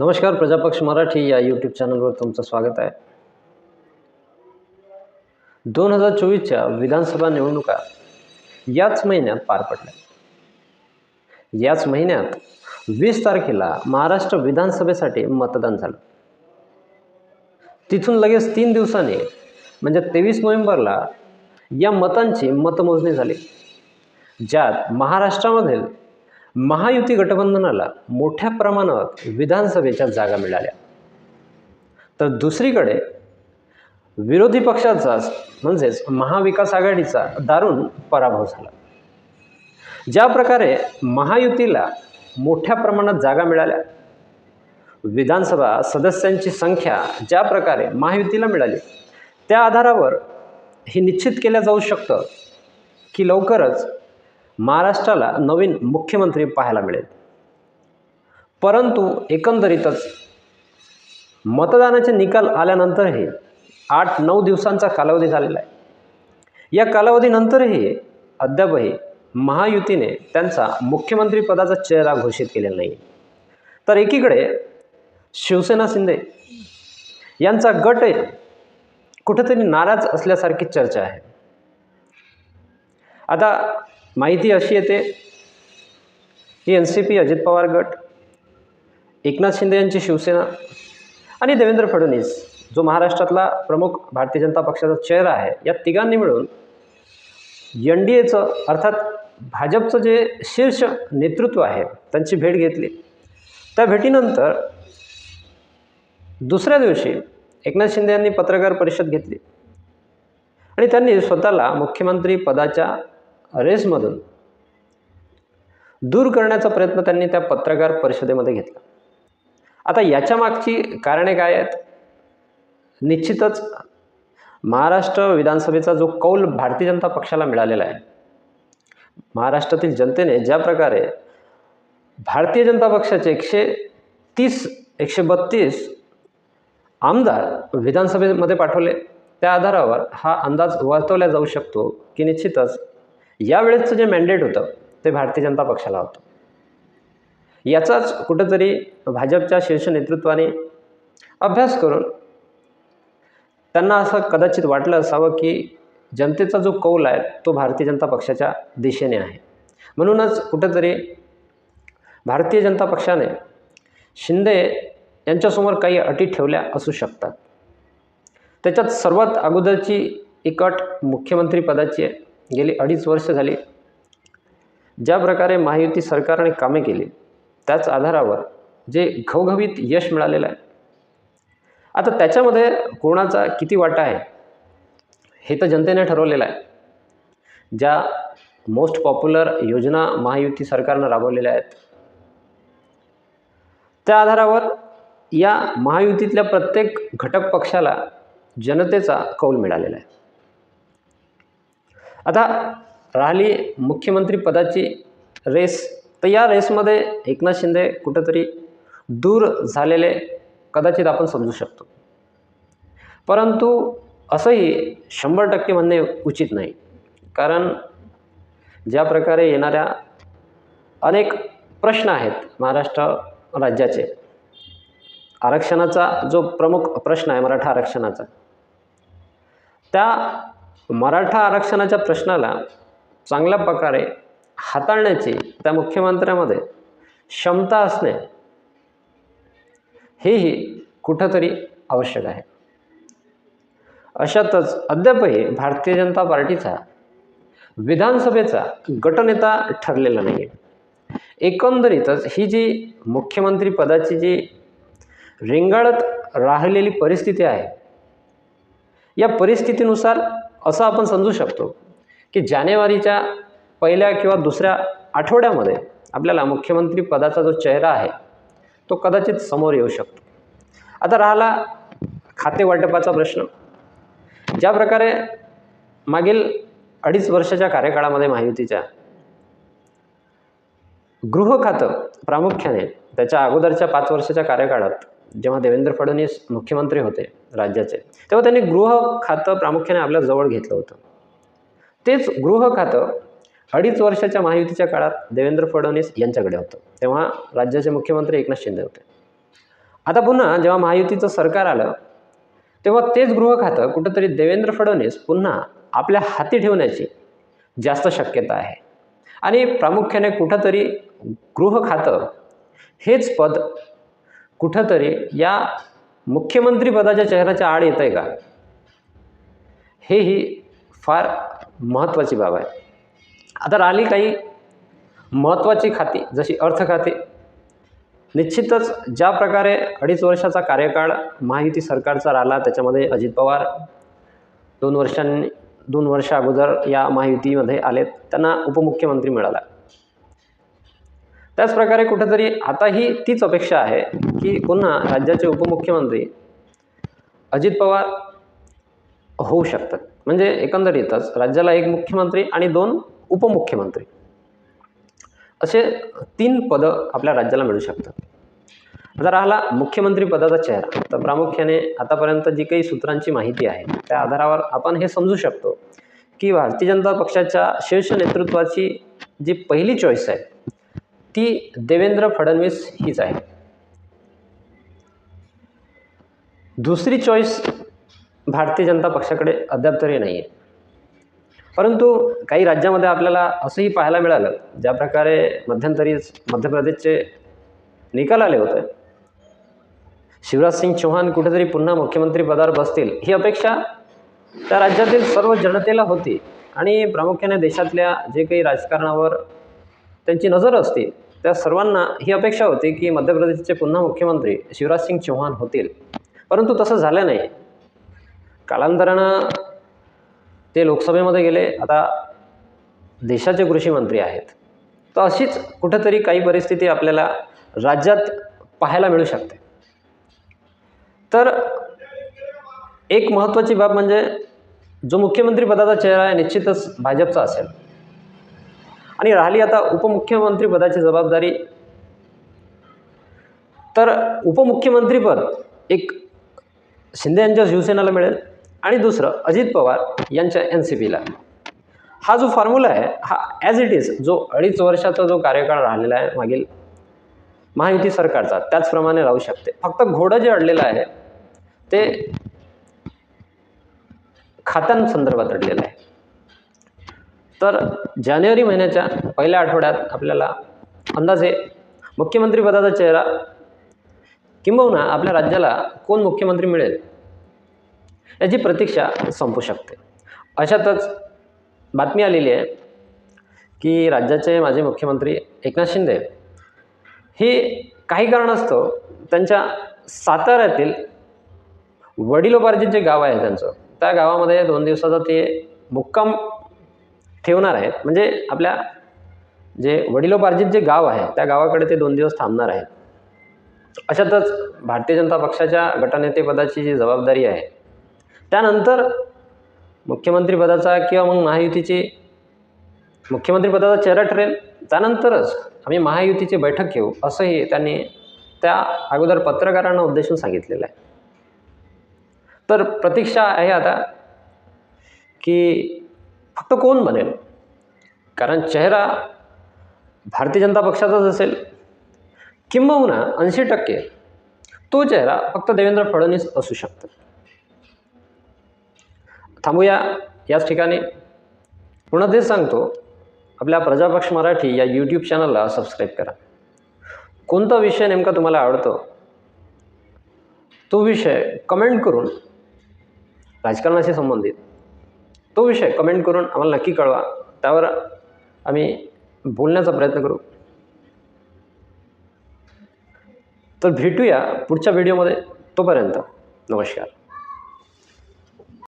नमस्कार प्रजापक्ष मराठी या यूट्यूब चॅनलवर तुमचं स्वागत आहे. दोन हजार चोवीसच्या विधानसभा निवडणुका याच महिन्यात पार पडल्या. याच महिन्यात वीस तारखेला महाराष्ट्र विधानसभेसाठी मतदान झालं. तिथून लगेच तीन दिवसांनी म्हणजे तेवीस नोव्हेंबरला या मतांची मतमोजणी झाली. ज्यात महाराष्ट्रामधील महायुती गठबंधनाला मोठ्या प्रमाणात विधानसभेच्या जागा मिळाल्या. तर दुसरीकडे विरोधी पक्षाचा म्हणजेच महाविकास आघाडीचा दारुण पराभव झाला. ज्या प्रकारे महायुतीला मोठ्या प्रमाणात जागा मिळाल्या विधानसभा सदस्यांची संख्या ज्या प्रकारे महायुतीला मिळाली त्या आधारावर हे निश्चित केलं जाऊ शकतं की लवकरच महाराष्ट्राला नवीन मुख्यमंत्री पाहायला मिळेल. परंतु एकंदरीतच मतदानाचे निकाल आल्यानंतरही आठ नऊ दिवसांचा कालावधी झालेला आहे. या कालावधीनंतरही अद्यापही महायुतीने त्यांचा मुख्यमंत्रीपदाचा चेहरा घोषित केलेला नाही तर एकीकडे शिवसेना शिंदे यांचा गट कुठेतरी नाराज असल्यासारखी चर्चा आहे. आता माहिती अशी येते की N C P Ajit Pawar गट एकनाथ शिंदे यांची शिवसेना आणि देवेंद्र फडणवीस जो महाराष्ट्रातला प्रमुख भारतीय जनता पक्षाचा चेहरा आहे या तिघांनी मिळून एन डी एचं अर्थात भाजपचं जे शीर्ष नेतृत्व आहे त्यांची भेट घेतली. त्या भेटीनंतर दुसऱ्या दिवशी एकनाथ शिंदे यांनी पत्रकार परिषद घेतली. आणि त्यांनी स्वतःला मुख्यमंत्री पदाच्या रेसमधून दूर करण्याचा प्रयत्न त्यांनी त्या पत्रकार परिषदेमध्ये घेतला. आता याच्या मागची कारणे काय आहेत? निश्चितच महाराष्ट्र विधानसभेचा जो कौल भारतीय जनता पक्षाला मिळालेला आहे महाराष्ट्रातील जनतेने ज्या प्रकारे भारतीय जनता पक्षाचे एकशे तीस एकशे बत्तीस आमदार विधानसभेमध्ये पाठवले त्या आधारावर हा अंदाज वर्तवला जाऊ शकतो की निश्चितच यावेळेसचं जे मॅन्डेट होतं ते भारतीय जनता पक्षाला होतं. याचाच कुठंतरी भाजपच्या शीर्ष नेतृत्वाने अभ्यास करून त्यांना असं कदाचित वाटलं असावं की जनतेचा जो कौल आहे तो भारतीय जनता पक्षाच्या दिशेने आहे. म्हणूनच कुठंतरी भारतीय जनता पक्षाने शिंदे यांच्यासमोर काही अटी ठेवल्या असू शकतात. त्याच्यात सर्वात अगोदरची एक अट मुख्यमंत्रीपदाची आहे. गेली अडीच वर्ष झाली. ज्या प्रकारे महायुती सरकारने कामे केली त्याच आधारावर जे घवघवीत यश मिळालेलं आहे. आता त्याच्यामध्ये कोणाचा किती वाटा आहे हे तर जनतेने ठरवलेलं आहे. ज्या मोस्ट पॉप्युलर योजना महायुती सरकारनं राबवलेल्या आहेत त्या आधारावर या महायुतीतल्या प्रत्येक घटक पक्षाला जनतेचा कौल मिळालेला आहे. आता राहिली मुख्यमंत्रीपदाची रेस. तर या रेसमध्ये एकनाथ शिंदे कुठंतरी दूर झालेले कदाचित आपण समजू शकतो. परंतु असंही शंभर टक्के म्हणणे उचित नाही. कारण ज्या प्रकारे येणाऱ्या अनेक प्रश्न आहेत महाराष्ट्र राज्याचे. आरक्षणाचा जो प्रमुख प्रश्न आहे मराठा आरक्षणाचा त्या मराठा आरक्षणाच्या प्रश्नाला चांगल्या प्रकारे हाताळण्याची त्या मुख्यमंत्र्यामध्ये क्षमता असणे हेही कुठंतरी आवश्यक आहे. अशातच अद्यापही भारतीय जनता पार्टीचा विधानसभेचा गटनेता ठरलेला नाही आहे एकंदरीतच ही जी मुख्यमंत्री पदाची जी रेंगाळत राहिलेली परिस्थिती आहे या परिस्थितीनुसार असं आपण समजू शकतो की जानेवारीच्या पहिल्या किंवा दुसऱ्या आठवड्यामध्ये आपल्याला मुख्यमंत्री पदाचा जो चेहरा आहे तो कदाचित समोर येऊ शकतो. आता राहिला खाते वाटपाचा प्रश्न. ज्या प्रकारे मागील अडीच वर्षाच्या कार्यकाळामध्ये महायुतीच्या गृह खातं प्रामुख्याने त्याच्या अगोदरच्या पाच वर्षाच्या कार्यकाळात जेव्हा देवेंद्र फडणवीस मुख्यमंत्री होते राज्याचे तेव्हा त्यांनी गृह खातं प्रामुख्याने आपल्या जवळ घेतलं होतं. तेच गृह खातं अडीच वर्षाच्या महायुतीच्या काळात देवेंद्र फडणवीस यांच्याकडे होतं तेव्हा राज्याचे मुख्यमंत्री एकनाथ शिंदे होते. आता पुन्हा जेव्हा महायुतीचं सरकार आलं तेव्हा तेच गृह खातं कुठंतरी देवेंद्र फडणवीस पुन्हा आपल्या हाती ठेवण्याची जास्त शक्यता आहे. आणि प्रामुख्याने कुठंतरी गृह खातं हेच पद कुठंतरी या मुख्यमंत्रीपदाच्या चेहऱ्याच्या आड येतं आहे का? हे ही फार महत्त्वाची बाब आहे. आता राहिली काही महत्त्वाची खाती जशी अर्थ खाते निश्चितच ज्या प्रकारे अडीच वर्षाचा कार्यकाळ महायुती सरकारचा राहिला त्याच्यामध्ये अजित पवार दोन वर्षांनी दोन वर्षा अगोदर या महायुतीमध्ये आलेत त्यांना उपमुख्यमंत्री मिळाला. त्याचप्रकारे कुठेतरी आताही तीच अपेक्षा आहे की पुन्हा राज्याचे उपमुख्यमंत्री अजित पवार होऊ शकतात. म्हणजे एकंदरीतच राज्याला एक मुख्यमंत्री आणि दोन उपमुख्यमंत्री असे तीन पदं आपल्या राज्याला मिळू शकतात. आता राहिला मुख्यमंत्री पदाचा चेहरा. तर प्रामुख्याने आतापर्यंत जी काही सूत्रांची माहिती आहे त्या आधारावर आपण हे समजू शकतो की भारतीय जनता पक्षाच्या शीर्ष नेतृत्वाची जी पहिली चॉईस आहे ती देवेंद्र फडणवीस हीच आहे. दुसरी चॉईस भारतीय जनता पक्षाकडे अद्याप तरी नाही आहे परंतु काही राज्यामध्ये आपल्याला असंही पाहायला मिळालं ज्या प्रकारे मध्यंतरीच मध्य प्रदेशचे निकाल आले होते. शिवराज सिंग चौहान कुठेतरी पुन्हा मुख्यमंत्री पदावर बसतील ही अपेक्षा त्या राज्यातील सर्व जनतेला होती. आणि प्रामुख्याने देशातल्या जे काही राजकारणावर त्यांची नजर असते त्या सर्वांना ही अपेक्षा होती की मध्य प्रदेशचे पुन्हा मुख्यमंत्री शिवराजसिंग चौहान होतील. परंतु तसं झालं नाही. कालांतरानं ते लोकसभेमध्ये गेले. आता देशाचे कृषी मंत्री आहेत. तर अशीच कुठंतरी काही परिस्थिती आपल्याला राज्यात पाहायला मिळू शकते. तर एक महत्त्वाची बाब म्हणजे जो मुख्यमंत्री पदाचा चेहरा आहे निश्चितच भाजपचा असेल. आणि राहिली आता उपमुख्यमंत्री पदाची जबाबदारी. तर उपमुख्यमंत्रीपद एक शिंदे यांच्या शिवसेनेला मिळेल आणि दुसरं अजित पवार यांच्या एन सी पीला. हा जो फॉर्म्युला आहे हा ॲज इट इज जो अडीच वर्षाचा जो कार्यकाळ राहिलेला आहे मागील महायुती सरकारचा त्याचप्रमाणे राहू शकते. फक्त घोडं जे अडलेलं आहे ते खात्यांसंदर्भात अडलेलं आहे. तर जानेवारी महिन्याच्या पहिल्या आठवड्यात आपल्याला अंदाजे मुख्यमंत्रीपदाचा चेहरा किंबहुना आपल्या राज्याला कोण मुख्यमंत्री मिळेल याची प्रतीक्षा संपू शकते. अशातच बातमी आलेली आहे की राज्याचे माजी मुख्यमंत्री एकनाथ शिंदे हे काही कारणास्तव त्यांच्या साताऱ्यातील वडिलोपार्जित जे गाव आहे त्यांचं. त्या गावामध्ये दोन दिवसाचा ते मुक्काम ठेवणार आहेत. म्हणजे आपल्या जे वडिलोपार्जित जे गाव आहे त्या गावाकडे ते दोन दिवस थांबणार आहेत. अशातच भारतीय जनता पक्षाच्या गटनेतेपदाची जी जबाबदारी आहे त्यानंतर मुख्यमंत्रीपदाचा किंवा मग महायुतीची मुख्यमंत्रीपदाचा चेहरा ठरेल. त्यानंतरच आम्ही महायुतीची बैठक घेऊ असंही त्यांनी त्या अगोदर पत्रकारांना उद्देशून सांगितलेलं आहे. तर प्रतीक्षा आहे आता की फक्त कोण बनेल? कारण चेहरा भारतीय जनता पक्षाचाच असेल. किंबहुना ऐंशी टक्के तो चेहरा फक्त देवेंद्र फडणवीस असू शकतो. थांबूया याच ठिकाणी. पुन्हा तेच सांगतो आपल्या प्रजापक्ष मराठी या यूट्यूब चॅनलला सबस्क्राईब करा. कोणता विषय नेमका तुम्हाला आवडतो? तो विषय कमेंट करून राजकारणाशी संबंधित. तो विषय कमेंट करून आम्हाला नक्की कळवा. त्यावर आम्ही बोलण्याचा प्रयत्न करू. तर भेटूया पुढच्या व्हिडिओमध्ये तोपर्यंत. नमस्कार.